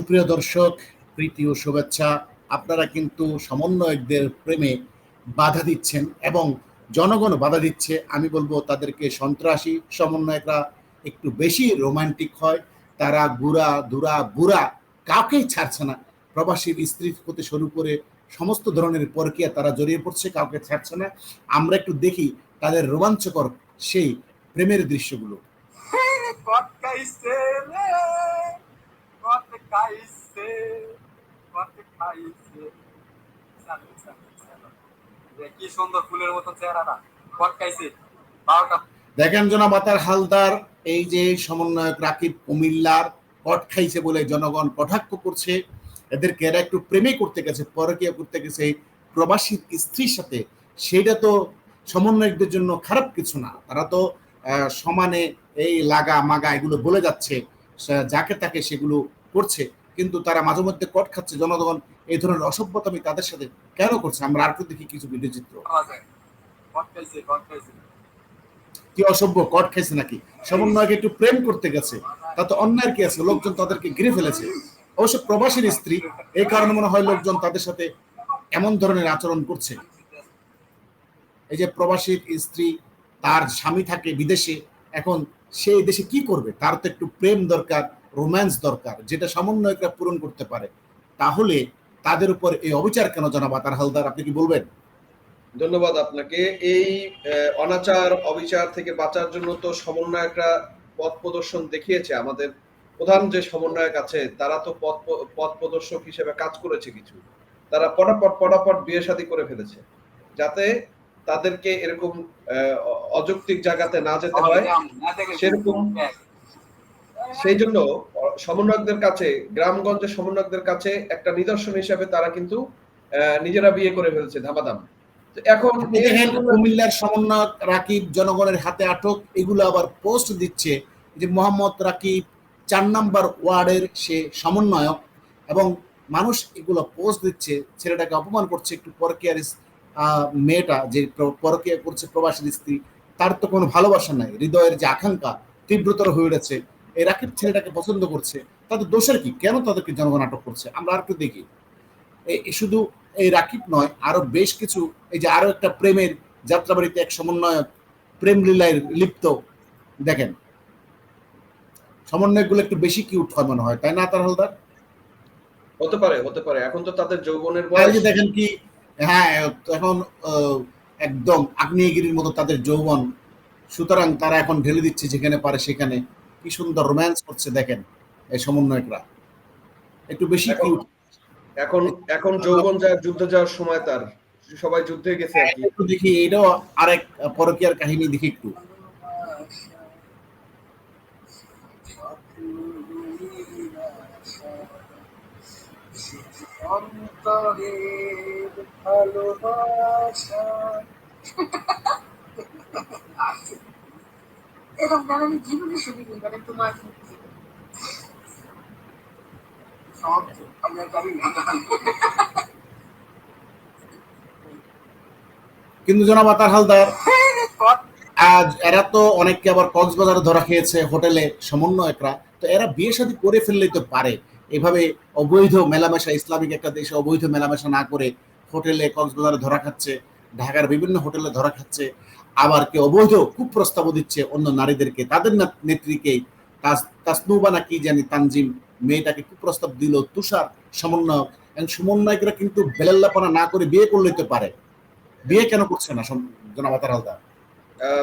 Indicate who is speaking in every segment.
Speaker 1: সুপ্রিয় দর্শক, প্রীতি ও শুভেচ্ছা। আপনারা কিন্তু সমন্বয়কদের প্রেমে বাধা দিচ্ছেন এবং জনগণ বাধা দিচ্ছে। আমি বলব, তাদেরকে সন্ত্রাসী সমন্বয়করা একটু বেশি রোমান্টিক হয়। তারা গুড়া দুরা বুড়া কাউকেই ছাড়ছে না। প্রবাসীর স্ত্রী হতে শুরু করে সমস্ত ধরনের প্রক্রিয়া তারা জড়িয়ে পড়ছে, কাউকে ছাড়ছে না। আমরা একটু দেখি তাদের রোমাঞ্চকর সেই প্রেমের দৃশ্যগুলো।
Speaker 2: খাইছে রে খাইছে কি সুন্দর ফুলের মতো চেহারাটা কট খাইছে বারোটা
Speaker 1: দেখেন জনাব হালদার, এই যে সমন্বয়ক রাকিব কুমিল্লার কট খাইছে বলে জনগণ কটাক্ষ করছে। এদেরকে এরা একটু প্রেমে করতে গেছে, পরকীয়া করতে গেছে। প্রবাসীর স্ত্রীর সাথে সেটা তো সমন্বয়কদের জন্য খারাপ কিছু না। তারা তো সমানে এই লাগা মাগা এগুলো বলে যাচ্ছে। যাকে তাকে সেগুলো করছে কিন্তু তারা মাঝে মধ্যে কট খাচ্ছে। জনগণ এই ধরনের অসভ্যতামি তাদের সাথে কেন করছে? আমরা আর দেখি কিছু ভিডিও চিত্র
Speaker 2: পাওয়া যায়। কট খাইছে কট খাইছে।
Speaker 1: কি অসভ্য কট খাইছে নাকি? সমন্বয়কে একটু প্রেম করতে গেছে। তা তো অন্যায়ের কি আছে? লোকজন তাদেরকে ঘিরে ফেলেছে। অবশ্য প্রবাসীর স্ত্রী এই কারণে মনে হয় লোকজন তাদের সাথে এমন ধরনের আচরণ করছে। এই যে প্রবাসীর স্ত্রী তার স্বামী থাকে বিদেশে এখন সেই দেশে কি করবে? তার তো একটু প্রেম দরকার। রোম্যান্স দরকার যেটা সমন্বয়করা পূরণ করতে পারে তাহলে তাদের উপর এই অবিচার কেন জানাবা? তার হালদার আপনি কি বলবেন?
Speaker 3: ধন্যবাদ আপনাকে। এই অনাচার অবিচার থেকে বাঁচার জন্য তো সমন্বয়করা পথ প্রদর্শন দেখিয়েছে। আমাদের প্রধান যে সমন্বয়ক আছে তারা তো পথ পথ প্রদর্শক হিসেবে কাজ করেছে কিছু। তারা পটাপট পটাপট বিয়ে শাদী করে ফেলেছে যাতে তাদেরকে এরকম আহ, অযৌক্তিক জায়গাতে না যেতে হয়। সেরকম- সেই জন্য সমন্বয়কদের কাছে গ্রামগঞ্জের সমন্বয়কদের কাছে একটা নিদর্শন হিসেবে তারা কিন্তু নিজেরা বিয়ে করে ফেলছে ধামাধাম। এখন
Speaker 1: কুমিল্লার সমন্বয়ক রাকিব জনগণের হাতে আটক এগুলো আবার পোস্ট দিচ্ছে যে মোহাম্মদ রাকিব চার নাম্বার ওয়ার্ডের সে সমন্বয়ক এবং মানুষ এগুলো পোস্ট দিচ্ছে ছেলেটাকে অপমান করছে একটু পরকিয়ার মেয়েটা যে প্র- পরকিয়া করছে প্রবাসীর স্ত্রী তার তো কোনো ভালোবাসা নাই হৃদয়ের যে আকাঙ্ক্ষা তীব্রতর হয়ে উঠেছে। এই রাকিব ছেলেটাকে পছন্দ করছে তাদের দোষের কি? কেন তাদেরকে জনগণ আটক করছে? আমরা আর একটু দেখি শুধু এই রাকিব নয় আরও বেশ কিছু এই যে আরও একটা প্রেমের যাত্রাবাড়িতে এক সমন্বয়ক প্রেম লীলায় লিপ্ত। দেখেন সমন্বয়কগুলো একটু বেশি কিউট হয় মনে হয় তাই না তার হালদার?
Speaker 3: হতে পারে হতে পারে। এখন তো তাদের যৌবনের বয়স।
Speaker 1: দেখেন কি হ্যাঁ এখন একদম আগ্নেয়গিরির মতো তাদের যৌবন। সুতরাং তারা এখন ঢেলে দিচ্ছে যেখানে পারে সেখানে। কি সুন্দর রোম্যান্স করছে দেখেন এই সমন্বয়করা। একটু বেশি
Speaker 3: এখন
Speaker 1: কিউট
Speaker 3: এখন এখন যৌবন যায় যুদ্ধে যাওয়ার সময় তার সবাই যুদ্ধে গেছে আর কি।
Speaker 1: একটু দেখি এটাও আরেক পরকীয়ার কাহিনী দেখি একটু।
Speaker 2: অন্তরের ভালোবাসা।
Speaker 4: এরকম আমি জীবনে শুনিনি মানে তোমার
Speaker 2: সব আমরা জানি না
Speaker 1: কিন্তু জনাব আতার হালদার আজ এরা তো অনেককে আবার কক্সবাজারে ধরা খেয়েছে হোটেলে সমন্বয়করা। তো এরা বিয়ে শাদী করে ফেললেই তো পারে। এভাবে অবৈধ মেলামেশা ইসলামিক একটা দেশে অবৈধ মেলামেশা না করে হোটেলে কক্সবাজারে ধরা খাচ্ছে। ঢাকার বিভিন্ন হোটেলে ধরা খাচ্ছে, আবার কে অবৈধ কুপ্রস্তাবও দিচ্ছে অন্য নারীদেরকে। তাদের নেত্রীকে তাসনুবা না কি জানি তানজিম মেয়েটাকে কুপ্রস্তাব দিল তুষার সমন্বয়ক। এবং সমন্বয়করা কিন্তু বেলাল্লাপনা না করে বিয়ে করলেই তো পারে। বিয়ে কেন করছে না সম- জনাব আতার হালদার?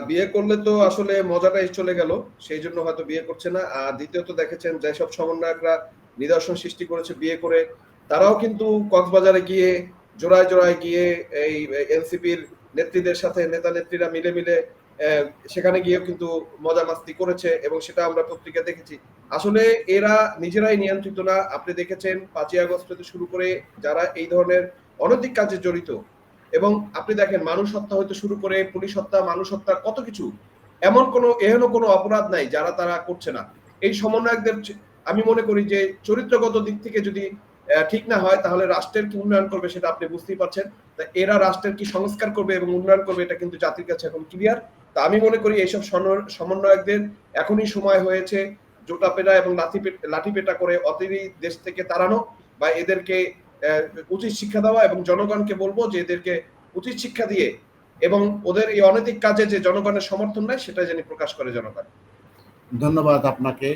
Speaker 3: বিয়ে করলে তো আসলে মজাটাই চলে গেল, সেই জন্য হয়তো বিয়ে করছে না। আর দ্বিতীয়ত দেখেছেন যেসব সমন্বয়করা নিদর্শন সৃষ্টি করেছে বিয়ে করে, তারাও কিন্তু কক্সবাজারে গিয়ে জোড়ায় জোড়ায় গিয়ে এই এনসিপির নেত্রীদের সাথে, নেতা নেত্রীরা মিলে মিলে সেখানে গিয়েও কিন্তু মজা মাস্তি করেছে এবং সেটা আমরা পত্রিকা দেখেছি। আসলে এরা নিজেরাই নিয়ন্ত্রিত না। আপনি দেখেছেন পাঁচই আগস্ট থেকে শুরু করে যারা এই ধরনের অনৈতিক কাজে জড়িত এবং আপনি দেখেন মানুষ হত্যা হতে শুরু করে, পুলিশ হত্যা, মানুষ হত্যা, কত কিছু। এমন কোনো, এহেন কোনো অপরাধ নাই যারা তারা করছে না। এই সমন্বয়কদের আমি মনে করি যে চরিত্রগত দিক থেকে যদি ঠিক না হয়, তাহলে রাষ্ট্রের কি উন্নয়ন করবে সেটা আপনি বুঝতেই পারছেন। এরা রাষ্ট্রের কি সংস্কার করবে এবং উন্নয়ন করবে এটা কিন্তু জাতির কাছে এখন ক্লিয়ার তা আমি মনে করি এইসব সমন্বয়কদের এখনই সময় হয়েছে জোটা পেটা এবং লাঠি পেটা করে অতিরি দেশ থেকে তাড়ানো বা এদেরকে উচিত শিক্ষা দেওয়া এবং জনগণকে বলব যে এদেরকে উচিত শিক্ষা দিয়ে এবং ওদের এই অনৈতিক কাজে যে জনগণের সমর্থন নেয় সেটা যেন প্রকাশ করে জনগণ।
Speaker 1: ধন্যবাদ আপনাকে।